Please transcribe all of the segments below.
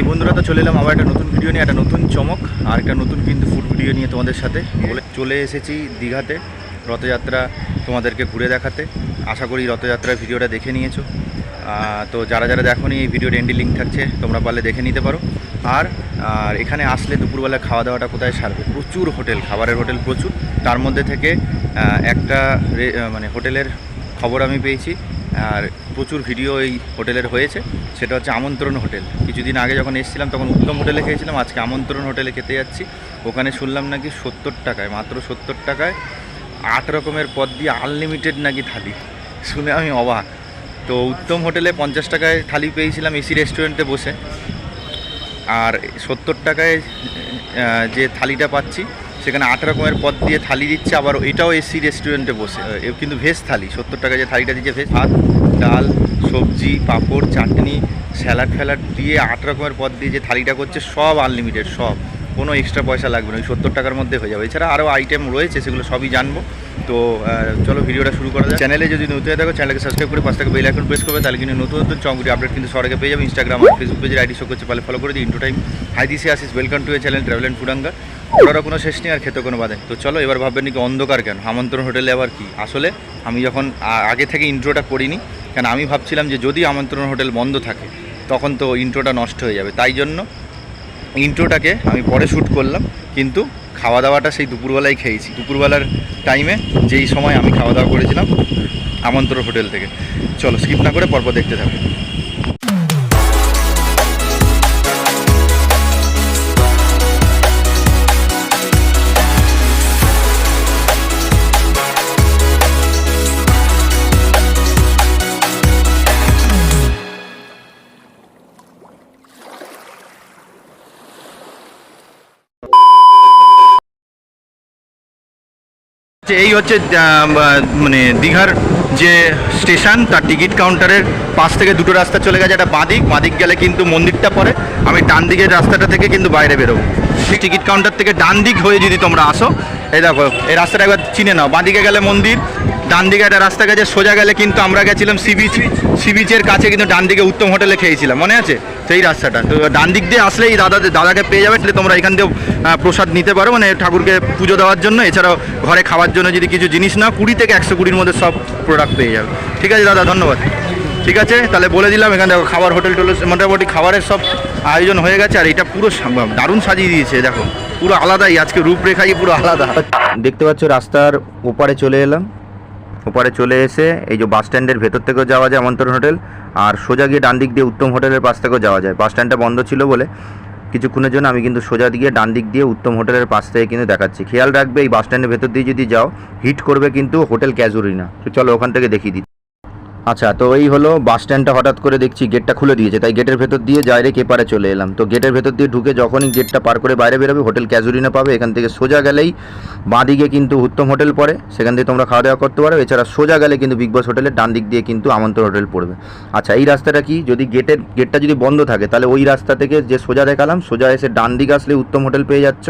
High বন্ধুরা, তো চলে এলাম আবার একটা নতুন ভিডিও নিয়ে, একটা নতুন চমক আর একটা নতুন কিন্তু ফুড ভিডিও নিয়ে তোমাদের সাথে। বলে চলে এসেছি দীঘাতে রথযাত্রা তোমাদেরকে ঘুরে দেখাতে। আশা করি রথযাত্রার ভিডিওটা দেখে নিয়েছো। তো যারা যারা দেখোনি, এই ভিডিওর এন্ডি লিঙ্ক থাকছে, তোমরা পারলে দেখে নিতে পারো। আর আর এখানে আসলে দুপুরবেলা খাওয়া দাওয়াটা কোথায় সারবে? প্রচুর হোটেল, খাবারের হোটেল প্রচুর। তার মধ্যে থেকে একটা মানে হোটেলের খবর আমি পেয়েছি। আর প্রচুর ভিডিও এই হোটেলের হয়েছে। সেটা হচ্ছে আমন্ত্রণ হোটেল। কিছুদিন আগে যখন এসেছিলাম, তখন উত্তম হোটেলে খেয়েছিলাম। আজকে আমন্ত্রণ হোটেলে খেতে যাচ্ছি। ওখানে শুনলাম নাকি সত্তর টাকায়, মাত্র সত্তর টাকায় আট রকমের পদ দিয়ে আনলিমিটেড নাকি থালি। শুনে আমি অবাক। তো উত্তম হোটেলে পঞ্চাশ টাকায় থালি পেয়েছিলাম এসি রেস্টুরেন্টে বসে। আর সত্তর টাকায় যে থালিটা পাচ্ছি সেখানে আট রকমের পদ দিয়ে থালি দিচ্ছে, আবার এটাও এসি রেস্টুরেন্টে বসে। কিন্তু ভেজ থালি, সত্তর টাকায় যে থালিটা দিচ্ছে, ভেজ ভাত, ডাল, সবজি, পাঁপড়, চাটনি, স্যালাড ফ্যালাড দিয়ে আট রকমের পদ দিয়ে যে থালিটা করছে, সব আনলিমিটেড, সব। কোনো এক্সট্রা পয়সা লাগবে না, ওই সত্তর টাকার মধ্যে হয়ে যাবে। এছাড়া আরও আইটেম রয়েছে, সেগুলো সবই জানব। তো চলো ভিডিওটা শুরু করা যায় চ্যানেলে যদি নতুন হয়ে থাকো চ্যানেলকে সাবস্ক্রাইব করে পাঁচ টাকা বেল আইকন প্রেস করবে, তাহলে কিন্তু নতুন নতুন চঙ্গুরি আপডেট কিন্তু সরকার পেয়ে যাবে। ইনস্টাগ্রাম আর ফেসবুক পেজের আইডি শো করছে পালে ফলো করে দিই ইন্টু টাইম হাই দিসি আসিস welcome to a channel travel and ফুডাঙ্গা ওরারও কোনো শেষ নেই আর খেতে কোনো বাদে তো চলো, এবার ভাববেন নাকি অন্ধকার কেন? আমন্ত্রণ হোটেলে আবার কি? আসলে আমি যখন আগে থেকে ইন্ট্রোটা করিনি, কেন আমি ভাবছিলাম যে যদি আমন্ত্রণ হোটেল বন্ধ থাকে, তখন তো ইন্ট্রোটা নষ্ট হয়ে যাবে। তাই জন্য ইন্ট্রোটাকে আমি পরে শ্যুট করলাম, কিন্তু খাওয়া দাওয়াটা সেই দুপুরবেলায় খেয়েছি। দুপুরবেলার টাইমে যেই সময় আমি খাওয়া দাওয়া করেছিলাম আমন্ত্রণ হোটেল থেকে। চলো, স্কিপ না করে পরপর দেখতে থাকো। এই হচ্ছে মানে দীঘার যে স্টেশন, তার টিকিট কাউন্টারের পাশ থেকে দুটো রাস্তা চলে গেছে, একটা বাঁদিক বাঁদিক গেলে কিন্তু মন্দিরটা পড়ে। আমি ডান দিকের রাস্তাটা থেকে কিন্তু বাইরে বেরোবো। টিকিট কাউন্টার থেকে ডান দিক হয়ে যদি তোমরা আসো, এই দেখো, এই রাস্তাটা একবার চিনে নাও। বাঁদিকে গেলে মন্দির, ডান দিকে একটা রাস্তা গেছে, সোজা গেলে কিন্তু আমরা গেছিলাম সি বিচ। সি বিচের কাছে কিন্তু ডান দিকে উত্তম হোটেলে খেয়েছিলাম, মনে আছে? সেই রাস্তাটা। তো ডান দিক দিয়ে আসলেই দাদা দাদাকে পেয়ে যাবে, তাহলে তোমরা এখান দিয়েও প্রসাদ নিতে পারো। মানে ঠাকুরকে পুজো দেওয়ার জন্য, এছাড়াও ঘরে খাওয়ার জন্য যদি কিছু জিনিস না কুড়ি থেকে একশো কুড়ির মধ্যে সব প্রোডাক্ট পেয়ে যাবে। ঠিক আছে দাদা, ধন্যবাদ। ঠিক আছে, তাহলে বলে দিলাম, এখানে দেখো খাবার, হোটেল টোটেল, মোটামুটি খাবারের সব আয়োজন হয়ে গেছে, আর এটা পুরো দারুণ সাজিয়ে দিয়েছে, দেখো। পুরো আলাদাই, আজকে রূপরেখাই পুরো আলাদা। দেখতে পাচ্ছ, রাস্তার ওপারে চলে এলাম। ওপারে চলে এসে, এই যে বাস স্ট্যান্ডের ভেতর থেকেও যাওয়া যায়, আমন্ত্রণ হোটেল। আর সোজা গিয়ে ডান দিক দিয়ে উত্তম হোটেলের পাশ থেকেও যাওয়া যায়। বাস স্ট্যান্ডটা বন্ধ ছিল বলে কিছুক্ষণের জন্য আমি কিন্তু সোজা দিয়ে ডান দিক দিয়ে উত্তম হোটেলের পাশ থেকে কিন্তু দেখাচ্ছি। খেয়াল রাখবে এই বাস স্ট্যান্ডের ভেতর দিয়ে যদি যাও, হিট করবে কিন্তু হোটেল ক্যাজুরি না। তো চলো ওখান থেকে দেখিয়ে দিই। আচ্ছা তো এই হলো বাস স্ট্যান্ডটা হঠাৎ করে দেখছি গেটটা খুলে দিয়েছে, তাই গেটের ভেতর দিয়ে ডাইরেক্ট এপারে চলে এলাম। তো গেটের ভেতর দিয়ে ঢুকে যখনই গেটটা পার করে বাইরে বেরোবে, হোটেল ক্যাজুরিনা পাবে, এখান থেকে সোজা গেলেই বাঁদিকে কিন্তু উত্তম হোটেল পড়ে, সেখান থেকে তোমরা খাওয়া দাওয়া করতে পারো, এছাড়া সোজা গেলে কিন্তু বিগ বস হোটেলের ডান দিক দিয়ে কিন্তু আমন্ত্রণ হোটেল পড়বে। আচ্ছা এই রাস্তাটা কি? যদি গেটের, গেটটা যদি বন্ধ থাকে, তাহলে ওই রাস্তা থেকে যে সোজা দেখালাম, সোজা এসে ডান দিকে আসলে উত্তম হোটেল পেয়ে যাচ্ছ।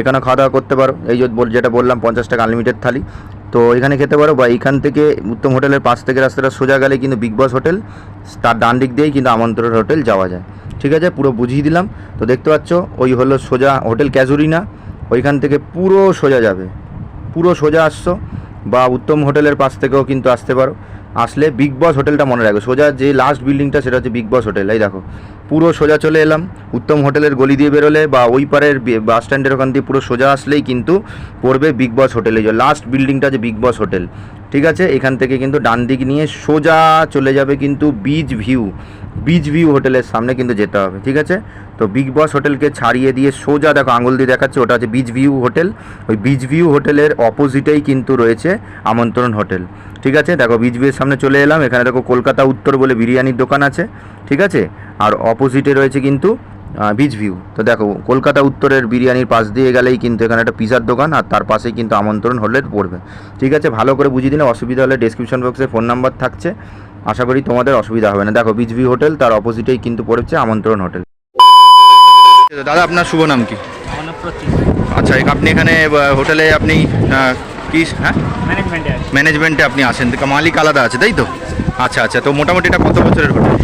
এখানে খাওয়া দাওয়া করতে পারো। এই যেটা বললাম, পঞ্চাশ টাকা আনলিমিটেড থালি। তো এখানে খেতে পারো বা এইখান থেকে উত্তম হোটেলের পাশ থেকে রাস্তাটা সোজা গেলে কিন্তু বিগ বস হোটেল, তার ডান দিক দিয়েই কিন্তু আমন্ত্রণ হোটেল যাওয়া যায়। ঠিক আছে? পুরো বুঝিয়ে দিলাম। তো দেখতে পাচ্ছ, ওই হলো সোজা হোটেল ক্যাজুরিনা। ওইখান থেকে পুরো সোজা যাবে। পুরো সোজা আসছো বা উত্তম হোটেলের পাশ থেকেও কিন্তু আসতে পারো। আসলে বিগ বস হোটেলটা মনে রাখবে সোজা যে লাস্ট বিল্ডিংটা সেটা হচ্ছে বিগ বস হোটেল। এই দেখো। পুরো সোজা চলে এলাম। উত্তম হোটেলের গলি দিয়ে বেরোলে বা ওই পারের বাস স্ট্যান্ডের ওখান দিয়ে পুরো সোজা আসলেই কিন্তু পড়বে বিগ বস হোটেলে যে লাস্ট বিল্ডিংটা যে বিগ বস হোটেল ঠিক আছে? এখান থেকে কিন্তু ডান দিক নিয়ে সোজা চলে যাবে কিন্তু বিচ ভিউ বিচ ভিউ হোটেলের সামনে কিন্তু যেতে হবে। ঠিক আছে? তো বিগ বস হোটেলকে ছাড়িয়ে দিয়ে সোজা দেখো আঙুল দিয়ে দেখাচ্ছে, ওটা হচ্ছে বিচ ভিউ হোটেল ওই বিচ ভিউ হোটেলের অপোজিটেই কিন্তু রয়েছে আমন্ত্রণ হোটেল। ঠিক আছে? দেখো বিচ ভিউয়ের সামনে চলে এলাম, এখানে দেখো কলকাতা উত্তর বলে বিরিয়ানির দোকান আছে। ঠিক আছে? আর অপোজিটে রয়েছে কিন্তু বিচ ভিউ তো দেখো, কলকাতা উত্তরের বিরিয়ানির পাশ দিয়ে গেলেই কিন্তু এখানে একটা পিজার দোকান, আর তার পাশেই কিন্তু আমন্ত্রণ হোটেল পড়বে। ঠিক আছে? ভালো করে বুঝিয়ে দিলে অসুবিধা হলে ডেসক্রিপশন বক্সে ফোন নাম্বার থাকছে। আশা করি তোমাদের অসুবিধা হবে না। দেখো বিচ ভিউ হোটেল তার অপোজিটেই কিন্তু পড়েছে আমন্ত্রণ হোটেল। দাদা আপনার শুভ নাম কি? আচ্ছা আপনি এখানে হোটেলে আপনি কি হ্যাঁ? ম্যানেজমেন্টে আপনি আসেন মালিক আলাদা আছে তাই তো? আচ্ছা আচ্ছা তো মোটামুটি এটা কত বছরের হোটেল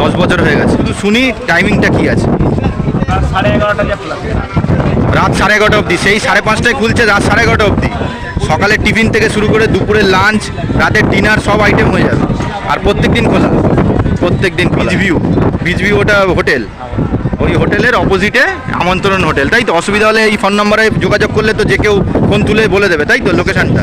দশ বছর হয়ে গেছে। শুধু শুনি টাইমিংটা কি আছে? সাড়ে এগারোটা রাত সাড়ে এগারোটা অবধি সেই সাড়ে পাঁচটায় খুলছে রাত সাড়ে এগারোটা অবধি। সকালে টিফিন থেকে শুরু করে দুপুরে লাঞ্চ রাতের ডিনার সব আইটেম হয়ে যাবে। আর প্রত্যেক দিন খোলা। প্রত্যেক দিন বিচ ভিউ বিচ ভিউ ওটা হোটেল। ওই হোটেলের অপোজিটে আমন্ত্রণ হোটেল। তাই তো? অসুবিধা হলে এই ফোন নম্বরে যোগাযোগ করলে তো যে কেউ ফোন তুলে বলে দেবে, তাই তো? লোকেশানটা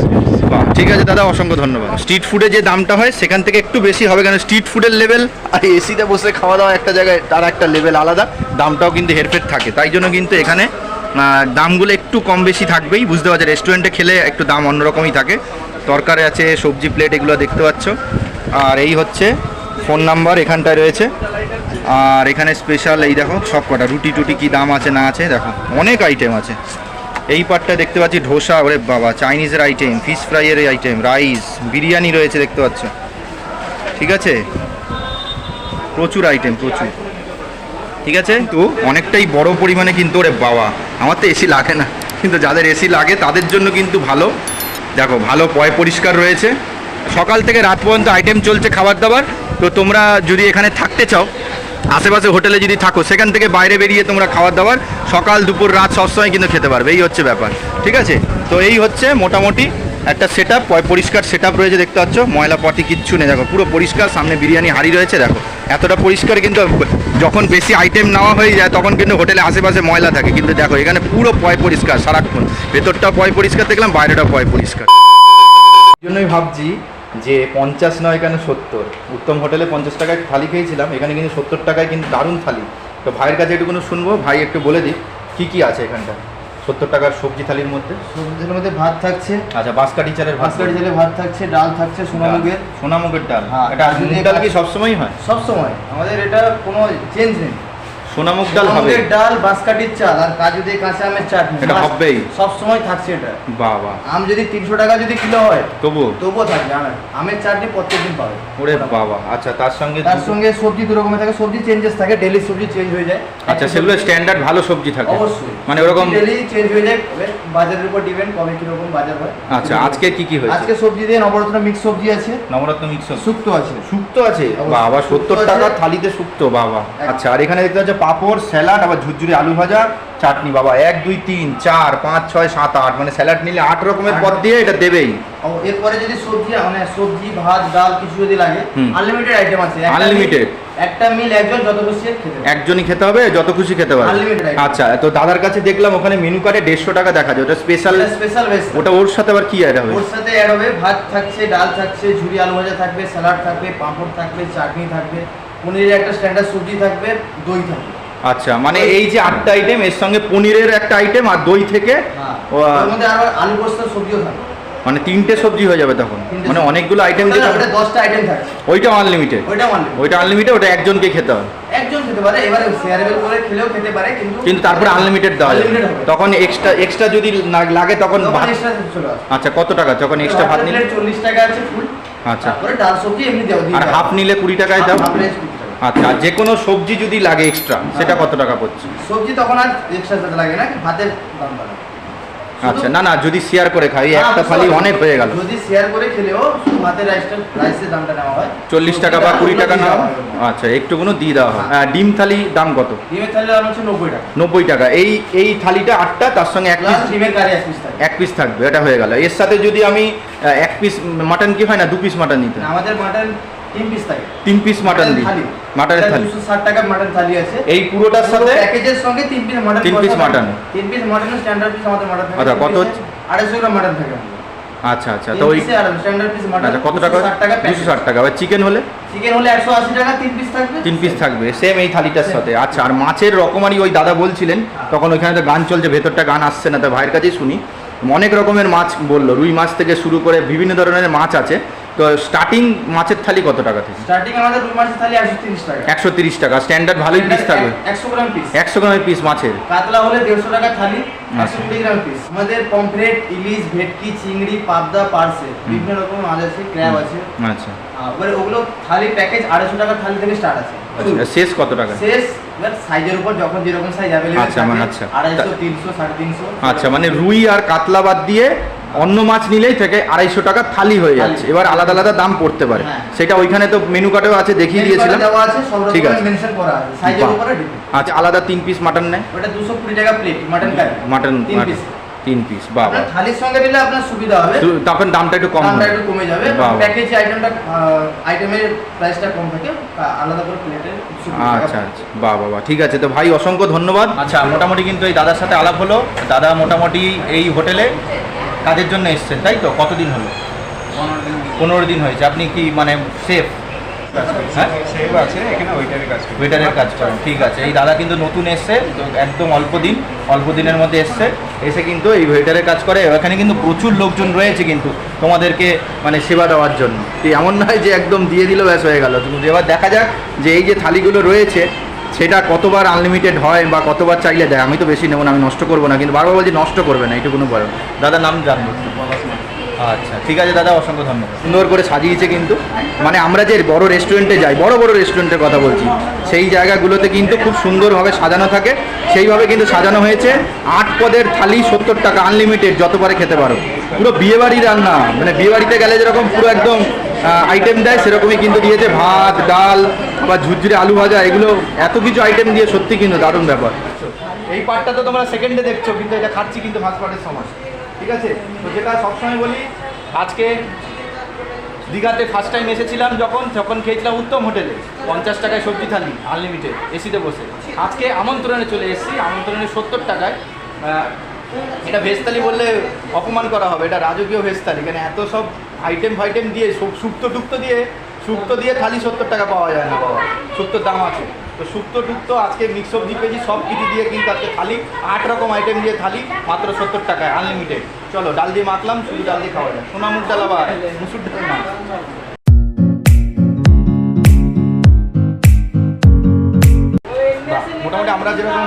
বাহ, ঠিক আছে দাদা, অসংখ্য ধন্যবাদ। স্ট্রিট ফুডে যে দামটা হয়, সেখান থেকে একটু বেশি হবে কেন? স্ট্রিট ফুডের লেভেল আর এসিতে বসে খাওয়া দাওয়া একটা জায়গায় তার একটা লেভেল আলাদা। দামটাও কিন্তু হেরফের থাকে। তাই জন্য কিন্তু এখানে দামগুলো একটু কম বেশি থাকবেই। বুঝতে পারছি রেস্টুরেন্টে খেলে একটু দাম অন্যরকমই থাকে। তরকারি আছে সবজি প্লেট এগুলো দেখতে পাচ্ছ। আর এই হচ্ছে ফোন নাম্বার এখানটায় রয়েছে। আর এখানে স্পেশাল এই দেখো, সব কটা। রুটি টুটি কি দাম আছে না আছে, দেখো, অনেক আইটেম আছে। এই পার্টটা দেখতে পাচ্ছি, ধোসা, ওরে বাবা চাইনিজের আইটেম ফিশ ফ্রাইয়ের আইটেম রাইস বিরিয়ানি রয়েছে দেখতে পাচ্ছ। ঠিক আছে? প্রচুর আইটেম প্রচুর। ঠিক আছে? তো অনেকটাই বড় পরিমাণে কিন্তু, ওরে বাবা, আমার তো এসি লাগে না। কিন্তু যাদের এসি লাগে, তাদের জন্য কিন্তু ভালো। দেখো, ভালো পয় পরিষ্কার রয়েছে। সকাল থেকে রাত পর্যন্ত আইটেম চলছে খাবার দাবার তো তোমরা যদি এখানে থাকতে চাও, আশেপাশে হোটেলে যদি থাকো, সেখান থেকে বাইরে বেরিয়ে তোমরা খাবার দাবার সকাল, দুপুর, রাত সবসময় কিন্তু খেতে পারবে। এই হচ্ছে ব্যাপার, ঠিক আছে? তো এই হচ্ছে মোটামুটি একটা সেট আপ পরিষ্কার সেট আপ রয়েছে, দেখতে পাচ্ছ? ময়লা পটি কিচ্ছু নেই, দেখো, পুরো পরিষ্কার, সামনে বিরিয়ানি হাঁড়ি রয়েছে, দেখো। এতটা পরিষ্কার কিন্তু যখন বেশি আইটেম নেওয়া হয়ে যায়, তখন কিন্তু হোটেলে আশেপাশে ময়লা থাকে। কিন্তু দেখো, এখানে পুরো পয় পরিষ্কার, সারাক্ষণ। ভেতরটা পয় পরিষ্কার, দেখলাম বাইরেটা পয় পরিষ্কার। জন্যই ভাবছি যে পঞ্চাশ নয় এখানে সত্তর? উত্তম হোটেলে পঞ্চাশ টাকায় থালি খেয়েছিলাম এখানে কিন্তু সত্তর টাকায় কিন্তু দারুণ থালি। তো ভাইয়ের কাছে একটুকুনো শুনব? ভাই একটু বলে দিই কী কী আছে এখানটা? সত্তর টাকার সবজি থালির মধ্যে? সবজির মধ্যে ভাত থাকছে। আচ্ছা বাঁশকাঠি চালের ভাত। ভাস্কর জেলে ভাত থাকছে ডাল থাকছে সোনামুগের সোনামুগের ডাল। হ্যাঁ, এটা মুগ ডাল কি সবসময়ই হয়? সবসময়। আমাদের এটা কোনো চেঞ্জ নেই। সোনামুগ ডাল হবে ডাল বাঁশকাঠির চাল আর কাজু দিয়ে কাঁচা আমের চাটনি। এটা হবেই। সব সময় থাকছে এটা। বাবা। আম যদি তিনশো টাকা যদি কিলো হয় তবু? তবুও থাকবে আমের। আমের চাটনি প্রত্যেকদিন পাবে। ওরে বাবা। আচ্ছা তার সঙ্গে তার সঙ্গে সবজি দু রকমের থাকে সবজি চেঞ্জেস থাকে ডেলি সবজি চেঞ্জ হয়ে যায়। আচ্ছা সেগুলো স্ট্যান্ডার্ড ভালো সবজি থাকে। অবশ্যই। মানে ওরকম ডেলি চেঞ্জ হয়ে যায় বাজারের উপর ডিপেন্ড কবে কীরকম বাজার হয়। আচ্ছা আজকে কি কি হয়েছে? আজকে সবজি দিয়ে নবরত্ন মিক্স সবজি আছে। নবরত্ন মিক্স শুক্তো আছে। শুক্তো আছে? বাবা সত্তর শুক্তো টাকা থালিতে শুক্তো বাবা। আচ্ছা আর এখানে দেখতে পাচ্ছ পাঁপড় স্যালাড আবার ঝুরঝুরি আলু ভাজা চাটনি বাবা। এক দুই তিন চার পাঁচ ছয় সাত আট। মানে স্যালাড নিলে আট রকমের পদ দিয়ে এটা দেবেই। এরপরে যদি সবজি মানে সবজি ভাত ডাল কিছু যদি লাগে আনলিমিটেড আইটেম আছে। meal- একটা মিল একজন যত খুশি খেতে। একজনই খেতে হবে যত খুশি খেতে পারবে। Item। আচ্ছা তো দাদার কাছে দেখলাম ওখানে মেনু কার্ডে দেড়শো টাকা দেখা যায়। ওটা স্পেশাল স্পেশাল বেস ওটা ওর সাথে আবার কি অ্যাড হবে? ওর সাথে অ্যাড হবে ভাত থাকছে ডাল থাকছে ঝুরি আলু ভাজা থাকবে স্যালাড থাকবে পাঁপড় থাকবে চাটনি থাকবে পনিরের একটা স্ট্যান্ডার্ড সবজি থাকবে দই থাকবে। আচ্ছা মানে এই যে আটটা আইটেম এর সঙ্গে পনিরের একটা আইটেম আর দই থেকে হ্যাঁ আলু পোস্ত সবজিও মানে তিনটে সবজি হয়ে যাবে তখন? মানে অনেকগুলো আইটেম যেটা দশটা আইটেম থাকছে ওইটা আনলিমিটেড ওইটা আনলিমিটেড ওটা একজনকে খেতে হবে একজন খেতে পারে এবারে শেয়ারেবল করে খেলেও খেতে পারে কিন্তু কিন্তু তারপরে আনলিমিটেড দেওয়া যাবে। তখন এক্সট্রা এক্সট্রা যদি লাগে তখন। আচ্ছা কত টাকা? যখন এক্সট্রা ভাত নিলে চল্লিশ টাকা আছে ফুল আচ্ছা। তারপরে ডাল সবজি এমনি দিয়ে আর দাও। হাফ নিলে কুড়ি টাকায় দাও। আচ্ছা যে কোনো সবজি যদি লাগে এক্সট্রা সেটা কত টাকা পড়ছে? সবজি তখন আর এক্সট্রা লাগে না ভাতের দাম বাড়ে। আচ্ছা না না যদি শেয়ার করে খাই হ্যাঁ, একটা থালি অনেক হয়ে গেল। যদি শেয়ার করে খেলেও ভাতের রাইসটা রাইসের দামটা নেওয়া হয়। চল্লিশ টাকা বা কুড়ি টাকা না হয়। আচ্ছা একটুকুনো দিয়ে দেওয়া হয়। আর ডিম থালি দাম কত? ডিমের থালি দাম হচ্ছে নব্বই টাকা। নব্বই টাকা। এই এই থালিটা আটটা তার সঙ্গে এক পিস ডিমের কারি এক পিস থাকে এক পিস থাকবে এটা হয়ে গেল। এর সাথে যদি আমি এক পিস মাটন কি হয় না দু পিস মাটন নিতে আমাদের মাটন তিন পিস থাকে তিন পিস মাটন দিই মাটনের থালি। দুশো ষাট মাটন থালি আছে। এই পুরোটার সাথে প্যাকেজের সঙ্গে তিন পিস মাটন তিন piece mutton। তিন পিস মাটন স্ট্যান্ডার্ড পিস আমাদের মাটন থাকে। আচ্ছা, কত piece-এ হচ্ছে? আড়াইশো গ্রাম মাটন থাকে। আচ্ছা আচ্ছা তো ওই আর স্ট্যান্ডার্ড পিস মাটন কত টাকা ষাট টাকা দুশো ষাট টাকা। আর চিকেন হলে? চিকেন হলে টাকা তিন পিস থাকবে। তিন পিস থাকবে। সেম এই থালিটার সাথে। আচ্ছা আর মাছের রকমারি ওই দাদা বলছিলেন তখন ওইখানে তো গান চলছে ভেতরটা গান আসছে না তাই ভাইয়ের কাছেই শুনি। অনেক রকমের মাছ বলল। রুই মাছ থেকে শুরু করে বিভিন্ন ধরনের মাছ আছে। তো স্টার্টিং মাছের থালি কত টাকা থেকে? স্টার্টিং আমাদের রুই মাছের থালি একশো তিরিশ টাকা। একশো তিরিশ টাকা স্ট্যান্ডার্ড ভালোই পিস থাকবে। একশো গ্রাম পিস একশো গ্রামের পিস মাছের। কাতলা হলে দেড়শো টাকা থালি একশো আচ্ছা। কুড়ি গ্রাম পিস আমাদের পমফ্রেট ইলিশ ভেটকি চিংড়ি পাবদা পার্সে বিভিন্ন রকম মাছ আছে ক্র্যাব আছে। আচ্ছা। এবার ওগুলো থালি প্যাকেজ আড়াইশো টাকা থালি থেকে স্টার্ট আছে। আচ্ছা শেষ কত টাকা? শেষ সাইজের উপর যখন যেরকম সাইজ অ্যাভেলেবল আচ্ছা, মানে আচ্ছা। আড়াইশো তিনশো সাড়ে তিনশো। আচ্ছা মানে রুই আর কাতলা বাদ দিয়ে অন্য মাছ নিলেই থেকে আড়াইশো টাকা থালি হয়ে যাচ্ছে। এবার আলাদা আলাদা দাম পড়তে পারে। হ্যাঁ। সেটা ওইখানে তো মেনু কার্ডেও আছে দেখিয়ে দিয়েছিলাম। ঠিক আছে। মেনশন করা আছে। সাইজের বাহ। উপরে depend। আচ্ছা আলাদা তিন পিস মাটন নেয়। ওটা দুশো কুড়ি টাকা প্লেট মাটন মাটন তিন পিস বাবা থালির সঙ্গে নিলে আপনার সুবিধা হবে। তখন দামটা একটু কম দামটা একটু কমে যাবে। প্যাকেজ আইটেমটা আইটেমের প্রাইসটা কম থাকে আলাদা করে প্লেটের আচ্ছা আচ্ছা। বাহ বাবা ঠিক আছে তো ভাই অসংখ্য ধন্যবাদ। আচ্ছা মোটামুটি কিন্তু এই দাদার সাথে আলাপ হলো। দাদা মোটামুটি এই হোটেলে কাজের জন্য এসছেন? তাই তো? কতদিন হলো? পনেরো দিন হয়েছে। আপনি কি মানে সেফ হ্যাঁ? ওয়েটারের কাজ করেন ঠিক আছে। এই দাদা কিন্তু নতুন এসছে তো একদম অল্প দিন অল্প দিনের মধ্যে এসছে। এসে কিন্তু এই ওয়েটারের কাজ করে। এখানে কিন্তু প্রচুর লোকজন রয়েছে কিন্তু তোমাদেরকে মানে সেবা দেওয়ার জন্য। এমন নয় যে একদম দিয়ে দিল ব্যাস হয়ে গেল। এবার দেখা যাক যে এই যে থালিগুলো রয়েছে সেটা কতবার আনলিমিটেড হয় বা কতবার চাইলে দেয় আমি তো বেশি নেব না আমি নষ্ট করব না কিন্তু বারবার বলছি নষ্ট করবে না এইটুকুনো পারো দাদা নাম জানব। আচ্ছা ঠিক আছে দাদা অসংখ্য ধন্যবাদ। সুন্দর করে সাজিয়েছে কিন্তু। মানে আমরা যে বড় রেস্টুরেন্টে যাই বড় বড় রেস্টুরেন্টের কথা বলছি সেই জায়গাগুলোতে কিন্তু খুব সুন্দরভাবে সাজানো থাকে। সেইভাবে কিন্তু সাজানো হয়েছে। আট পদের থালি সত্তর টাকা আনলিমিটেড যতবারে খেতে পারো। পুরো বিয়েবাড়ি রান্না মানে বিয়েবাড়িতে গেলে যেরকম পুরো একদম আইটেম দেয় সেরকমই কিন্তু দিয়েছে ভাত ডাল বা ঝুরঝুরে আলু ভাজা, এগুলো এত কিছু আইটেম দিয়ে সত্যি কিন্তু দারুণ ব্যাপার। এই পার্টটা তো তোমরা সেকেন্ডে দেখছ, কিন্তু এটা খাচ্ছি কিন্তু ফার্স্ট পার্টের সময়। ঠিক আছে? তো যেটা সবসময় বলি, আজকে দীঘাতে ফার্স্ট টাইম এসেছিলাম যখন, তখন খেয়েছিলাম উত্তম হোটেলে। পঞ্চাশ টাকায় সবজি থালি আনলিমিটেড এসিতে বসে। আজকে আমন্ত্রণে চলে এসেছি, আমন্ত্রণে সত্তর টাকায়। এটা ভেজ থালি বললে অপমান করা হবে, এটা রাজকীয় ভেজ থালি। এখানে এত সব আইটেম ফাইটেম দিয়ে সু- শুক্তো টুক্তো দিয়ে শুক্তো দিয়ে থালি সত্তর টাকা পাওয়া যায় না বাবা। শুক্তোর দাম আছে। তো শুক্তো, টুক্তো, আজকে মিক্স সবজি পেয়েছি সব কিছু দিয়ে কিন্তু আজকে থালি, আট রকম আইটেম দিয়ে থালি, মাত্র সত্তর টাকায় আনলিমিটেড চলো, ডাল দিয়ে মাখলাম, শুধু ডাল দিয়ে খাওয়া যায়। সোনা মুগ ডাল আবার, মুসুর ডাল না। মোটামুটি আমরা যেরকম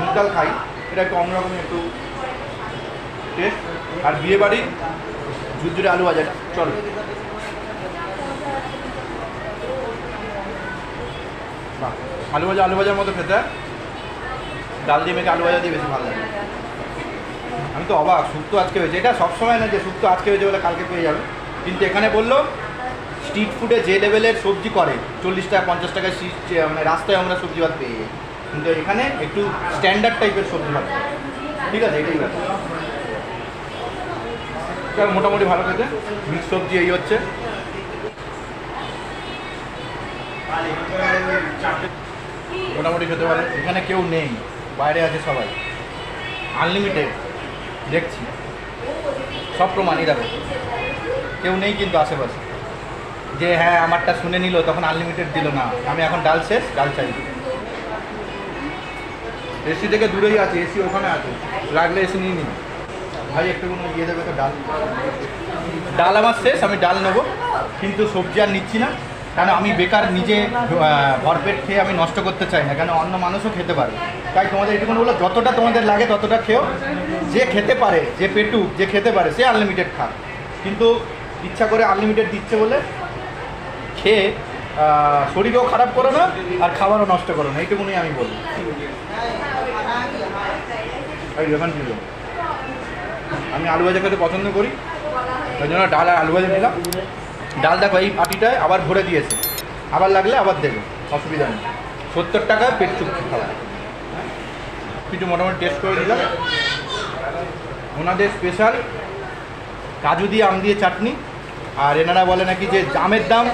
মুগ ডাল খাই, এটা একটু অন্যরকম একটু টেস্ট আর বিয়ে বাড়ির ঝুরঝুরে আলু ভাজাটা। চলো। বাহ, আলু ভাজা আলু ভাজার মতো খেতে। ডাল দিয়ে মেখে আলু ভাজা দিয়ে বেশি ভালো লাগে। আমি তো অবাক শুক্তো আজকে হয়েছে। এটা সবসময় না যে শুক্তো আজকে হয়েছে বলে কালকে পেয়ে যাবে। কিন্তু এখানে বলল স্ট্রিট ফুডে যে লেভেলের সবজি করে চল্লিশ টাকা পঞ্চাশ টাকা মানে রাস্তায় আমরা সবজি ভাত পেয়ে যাই। কিন্তু এখানে একটু স্ট্যান্ডার্ড টাইপের সবজি ভাত। ঠিক আছে এটাই ব্যাপার। মোটামুটি ভালো খেতে। মিক্স সবজি এই হচ্ছে। মোটামুটি খেতে পারে। এখানে কেউ নেই। বাইরে আছে সবাই। আনলিমিটেড দেখছি। সব প্রমাণই দেখো কেউ নেই কিন্তু আশেপাশে। যে হ্যাঁ আমারটা শুনে নিল, তখন আনলিমিটেড দিল না। আমি এখন ডাল শেষ, ডাল চাই। এসি থেকে দূরেই আছে, এসি ওখানে আছে। লাগলে এসি নিয়ে নিন। ভাই, একটু ইয়ে দেবে তো ডাল। ডাল আমার শেষ, আমি ডাল নেব। কিন্তু সবজি আর নিচ্ছি না। কারণ আমি বেকার নিজে ভরপেট খেয়ে আমি নষ্ট করতে চাই না, কেন অন্য মানুষও খেতে পারে তাই তোমাদের এটুকু বলো যতটা তোমাদের লাগে ততটা খেও। যে খেতে পারে, যে পেটুক, যে খেতে পারে, সে আনলিমিটেড খাক। কিন্তু ইচ্ছা করে আনলিমিটেড দিচ্ছে বলে খেয়ে শরীরও খারাপ করো না, আর খাবারও নষ্ট করো না এইটুকুনি আমি বলি আমি আলু ভাজা খেতে পছন্দ করি ওই জন্য ডাল আর আলু ভাজা নিলাম। ডাল দেখো, এই পাটিটায় আবার ভরে দিয়েছে। আবার লাগলে আবার দেবে, অসুবিধা নেই। সত্তর টাকা পেট চুক্তি খাওয়া। কিছু মোটামুটি টেস্ট করে দিলাম ওনাদের স্পেশাল কাজু দিয়ে আম দিয়ে চাটনি। আর এনারা বলে নাকি যে আমের দাম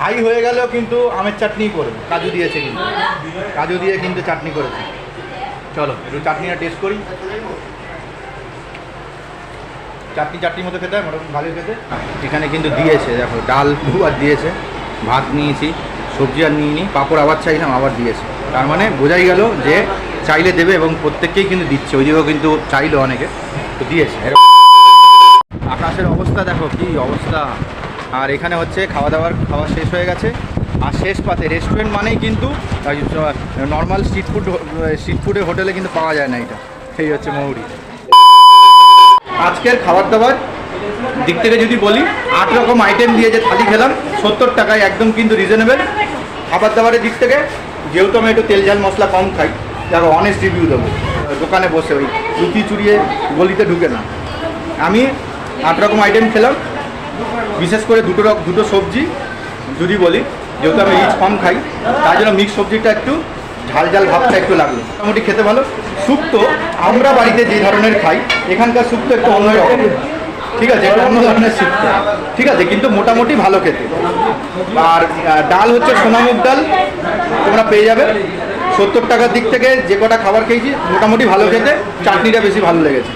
হাই হয়ে গেলেও কিন্তু আমের চাটনি করবে। কাজু দিয়েছে কিন্তু। কাজু দিয়ে কিন্তু চাটনি করেছে। চলো, একটু চাটনিটা টেস্ট করি। চাটনি চাটনির মতো খেতে হয়, মোটামুটি ভালোই খেতে। এখানে কিন্তু দিয়েছে, দেখো, ডাল আর দিয়েছে, ভাত নিয়েছি, সবজি আর নিইনি, পাঁপড় আবার চাইলাম, আবার দিয়েছে। তার মানে বোঝাই গেল যে চাইলে দেবে এবং প্রত্যেককেই কিন্তু দিচ্ছে, ওই দিকেও কিন্তু চাইলো অনেকে, তো দিয়েছে। আকাশের অবস্থা দেখো, কি অবস্থা। আর এখানে হচ্ছে খাওয়া দাওয়ার, খাওয়া শেষ হয়ে গেছে। আর শেষ পাতে রেস্টুরেন্ট মানেই কিন্তু নর্মাল স্ট্রিট ফুড স্ট্রিট ফুডের হোটেলে কিন্তু পাওয়া যায় না এটা। সেই হচ্ছে মৌরি। আজকের খাবার দাবার দিক থেকে যদি বলি, আট রকম আইটেম দিয়ে যে থালি খেলাম, সত্তর টাকায় একদম কিন্তু রিজনেবল খাবার দাবারের দিক থেকে, যেহেতু আমি একটু তেল ঝাল মশলা কম খাই দেখো অনেস্ট রিভিউ দেবো। দোকানে বসে ওই রুটি চুরিয়ে গলিতে ঢুকে না। আমি আট রকম আইটেম খেলাম, বিশেষ করে দুটো দুটো সবজি, যদি বলি, যেহেতু আমি রিচ কম খাই, তার জন্য মিক্স সবজিটা একটু ঝাল ঝাল ভাবটা একটু লাগল। মোটামুটি খেতে ভালো। শুক্তো আমরা বাড়িতে যে ধরনের খাই, এখানকার শুক্তো একটু অন্য রকম ঠিক আছে একটু অন্য ধরনের শুক্তো ঠিক আছে, কিন্তু মোটামুটি ভালো খেতে। আর ডাল হচ্ছে সোনামুখ ডাল। তোমরা পেয়ে যাবে। সত্তর টাকার দিক থেকে যে কটা খাবার খেয়েছি, মোটামুটি ভালো খেতে। চাটনিটা বেশি ভালো লেগেছে।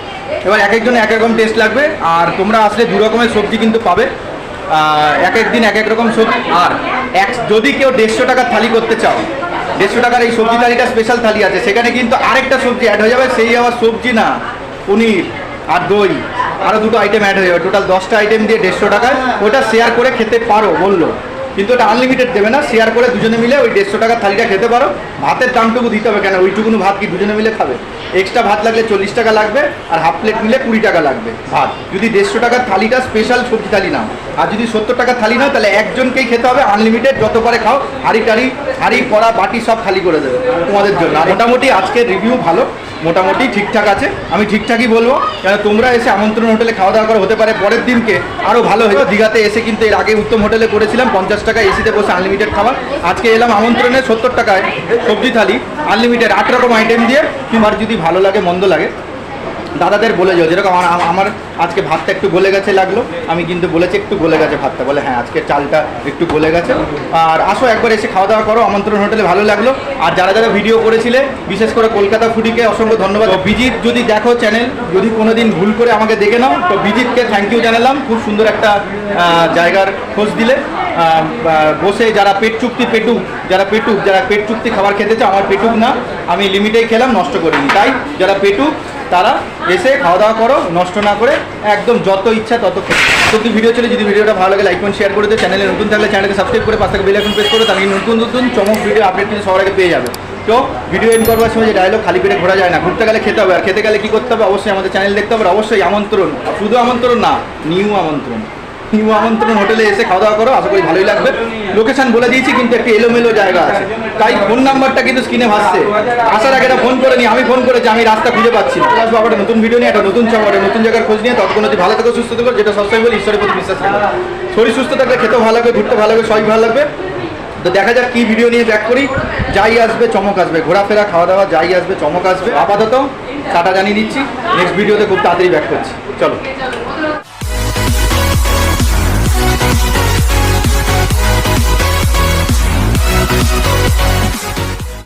এবার এক একজন এক এক রকম টেস্ট লাগবে। আর তোমরা আসলে দু রকমের সবজি কিন্তু পাবে। এক এক দিন এক এক রকম সবজি। আর এক যদি কেউ দেড়শো টাকার থালি করতে চাও দেড়শো টাকার এই সবজি থালিটা স্পেশাল থালি আছে। সেখানে কিন্তু আরেকটা সবজি অ্যাড হয়ে যাবে, সেই আবার সবজি না, পনির আর দই আরও দুটো আইটেম অ্যাড হয়ে যাবে। টোটাল দশটা আইটেম দিয়ে দেড়শো টাকায়, ওটা শেয়ার করে খেতে পারো, বলল। কিন্তু ওটা আনলিমিটেড দেবে না শেয়ার করে দুজনে মিলে ওই দেড়শো টাকার থালিটা খেতে পারো। ভাতের দামটুকু দিতে হবে কেন? ওইটুকুনো ভাত কি দুজনে মিলে খাবে? এক্সট্রা ভাত লাগলে চল্লিশ টাকা লাগবে, আর হাফ প্লেট নিলে কুড়ি টাকা লাগবে ভাত। যদি দেড়শো টাকার থালিটা স্পেশাল সবজি থালি নাও, আর যদি সত্তর টাকার থালি নাও, তাহলে একজনকেই খেতে হবে আনলিমিটেড যত পারে খাও, হাড়ি টাড়ি, হাড়ি কড়া বাটি সব খালি করে দেবে তোমাদের জন্য। আর মোটামুটি আজকের রিভিউ ভালো। মোটামুটি ঠিকঠাক আছে। আমি ঠিকঠাকই বলব। কেন তোমরা এসে আমন্ত্রণ হোটেলে খাওয়া দাওয়া করে হতে পারে। পরের দিনকে আরও ভালো হয়েছে। দীঘাতে এসে কিন্তু এর আগে উত্তম হোটেলে করেছিলাম। পঞ্চাশ টাকায় এসিতে বসে আনলিমিটেড খাবার। আজকে এলাম আমন্ত্রণে সত্তর টাকায় সবজি থালি আনলিমিটেড আট রকম আইটেম দিয়ে। তোমার যদি ভালো লাগে, মন্দ লাগে দাদাদের বলে যাও, যেরকম আমার আমার আজকে ভাতটা একটু গলে গেছে লাগল। আমি কিন্তু বলেছি একটু গলে গেছে ভাতটা। বলে হ্যাঁ আজকে চালটা একটু গলে গেছে। আর আসো একবার এসে খাওয়া দাওয়া করো, আমন্ত্রণ হোটেলে ভালো লাগল। আর যারা যারা ভিডিও করেছিলে, বিশেষ করে কলকাতা ফুডিকে অসংখ্য ধন্যবাদ। বিজিৎ যদি দেখো চ্যানেল যদি কোনো দিন ভুল করে আমাকে দেখে নাও, তো বিজিৎকে থ্যাংক ইউ জানালাম। খুব সুন্দর একটা জায়গার খোঁজ দিলে। বসে যারা পেট চুক্তি পেটুক যারা পেটুক যারা পেট চুক্তি খাবার খেতে আমার পেটুক না। আমি লিমিটেই খেলাম, নষ্ট করিনি। তাই যারা পেটুক তারা এসে খাওয়া দাওয়া করো, নষ্ট না করে একদম যত ইচ্ছা তত সত্যি ভিডিও চলে যদি ভিডিওটা ভালো লাগে লাইক শেয়ার করে দিও। চ্যানেলে নতুন থাকলে চ্যানেলকে সাবস্ক্রাইব করে পাশে বেল আইকন প্রেস করো তাহলে নতুন নতুন চমক ভিডিও আপডেট কিন্তু সবার আগে পেয়ে যাবে। তো ভিডিও এন করবার সময় যে ডায়লগ খালি পেটে ঘোরা যায় না। ঘুরতে গেলে খেতে হবে। আর খেতে গেলে কী করতে হবে? অবশ্যই আমাদের চ্যানেল দেখতে হবে। অবশ্যই আমন্ত্রণ। শুধু আমন্ত্রণ না নিউ আমন্ত্রণ। নিউ আমন্ত্রণ হোটেলে এসে খাওয়া দাওয়া করো, আশা করি ভালোই লাগবে। লোকেশন বলে দিয়েছি, কিন্তু একটু এলোমেলো জায়গা আছে। তাই ফোন নাম্বারটা কিন্তু স্ক্রিনে ভাসছে। আসার আগে এটা ফোন করে নি আমি ফোন করেছি, আমি রাস্তা খুঁজে পাচ্ছি আসব আবার নতুন ভিডিও নিয়ে, একটা নতুন একটা নতুন জায়গার খোঁজ নিয়ে অবধি ভালো থেকো, সুস্থ থেকো, যেটা সবসময় বলি, ঈশ্বরের প্রতি বিশ্বাস রাখো। শরীর সুস্থ থাকলে খেতেও ভালো লাগবে ঘুরতে ভালো লাগবে, সবাই ভালো লাগবে। তো দেখা যাক কি ভিডিও নিয়ে ব্যাক করি। যাই আসবে, চমক আসবে। ঘোরাফেরা খাওয়া দাওয়া যাই আসবে, চমক আসবে। আপাতত টাটা জানিয়ে দিচ্ছি। নেক্সট ভিডিওতে খুব তাড়াতাড়ি ব্যাক করছি। চলো।